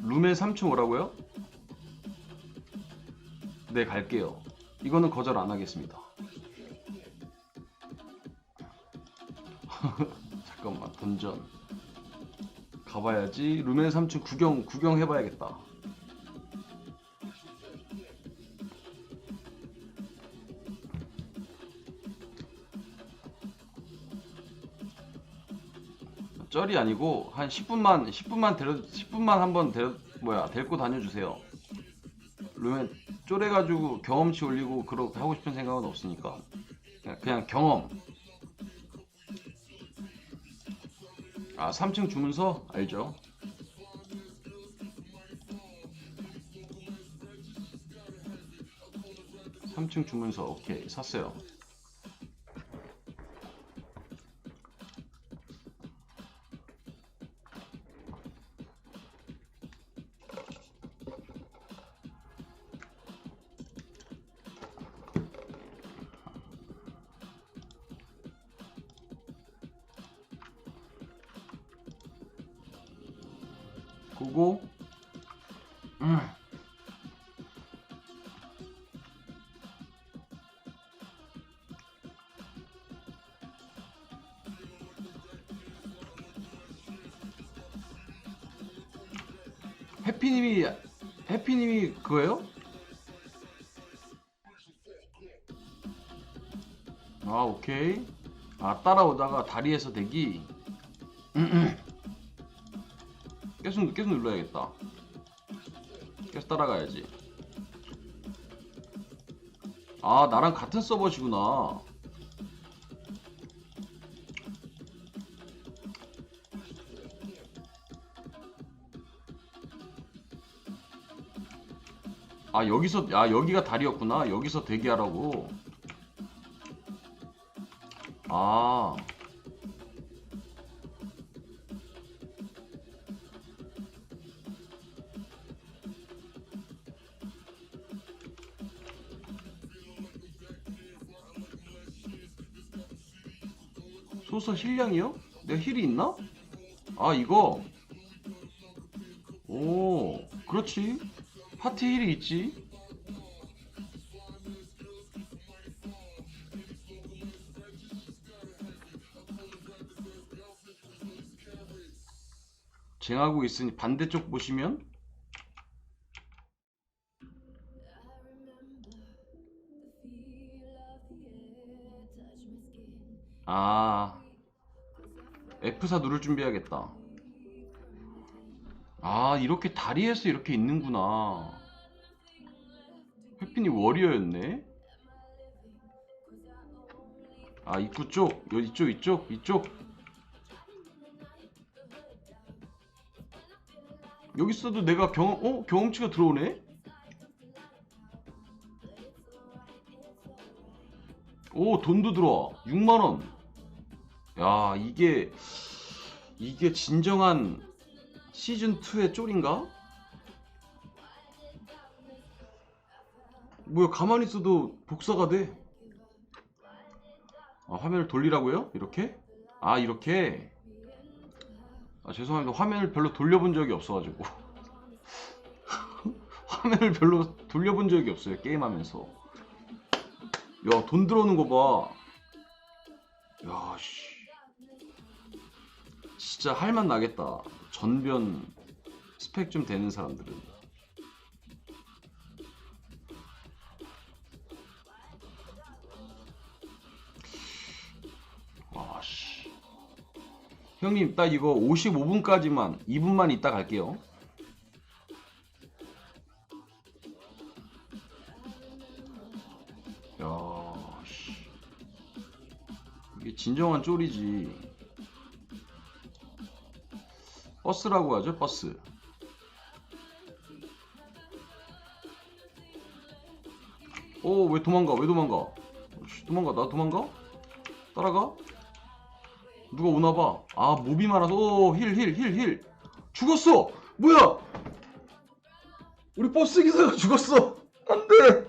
룸에 3층 오라고요? 네 갈게요. 이거는 거절 안 하겠습니다. 잠깐만 던전. 가봐야지. 룸에 3층 구경 구경해봐야겠다 쩔이 아니고 한 10분만 10분만 데려 10분만 한번 데려 뭐야 데리고 다녀주세요. 룸에 쫄해가지고 경험치 올리고 그렇게 하고 싶은 생각은 없으니까 그냥, 그냥 경험. 아 3층 주문서 알죠? 삼층 주문서 오케이 샀어요. 그거 음. 해피님이 해피님이 그거예요? 아 오케이 아 따라오다가 다리에서 대기 계속 계속 눌러야겠다. 계속 따라가야지. 아 나랑 같은 서버시구나. 아 여기서 아 여기가 다리였구나. 여기서 대기하라고. 아. 소서 힐량이요? 내 힐이 있나? 아 이거 오 그렇지 파티 힐이 있지 쟁하고 있으니 반대쪽 보시면 아 F4 누를 준비해야겠다. 아, 이렇게 다리에서 이렇게 있는구나. 해핀이 워리어였네. 아, 입구 쪽. 여 이쪽, 이쪽, 이쪽. 여기 있어도 내가 경험, 어? 경험치가 들어오네? 오, 돈도 들어와. 6만원. 야, 이게 이게 진정한 시즌 2의 쫄인가? 뭐야, 가만히 있어도 복사가 돼. 아, 화면을 돌리라고요? 이렇게? 아, 이렇게? 아, 죄송합니다. 화면을 별로 돌려본 적이 없어가지고. 화면을 별로 돌려본 적이 없어요. 게임하면서. 야, 돈 들어오는 거 봐. 야, 씨. 진짜 할 맛 나겠다. 전변 스펙 좀 되는 사람들은. 와, 씨. 형님, 딱 이거 55분까지만, 2분만 있다 갈게요. 야, 씨. 이게 진정한 쫄이지. 버스라고 하죠, 버스. 오, 왜 도망가? 왜 도망가? 씨, 도망가, 나 도망가? 따라가? 누가 오나봐. 아, 몹이 많아서, 오, 힐, 힐, 힐, 힐. 죽었어! 뭐야! 우리 버스 기사가 죽었어! 안 돼!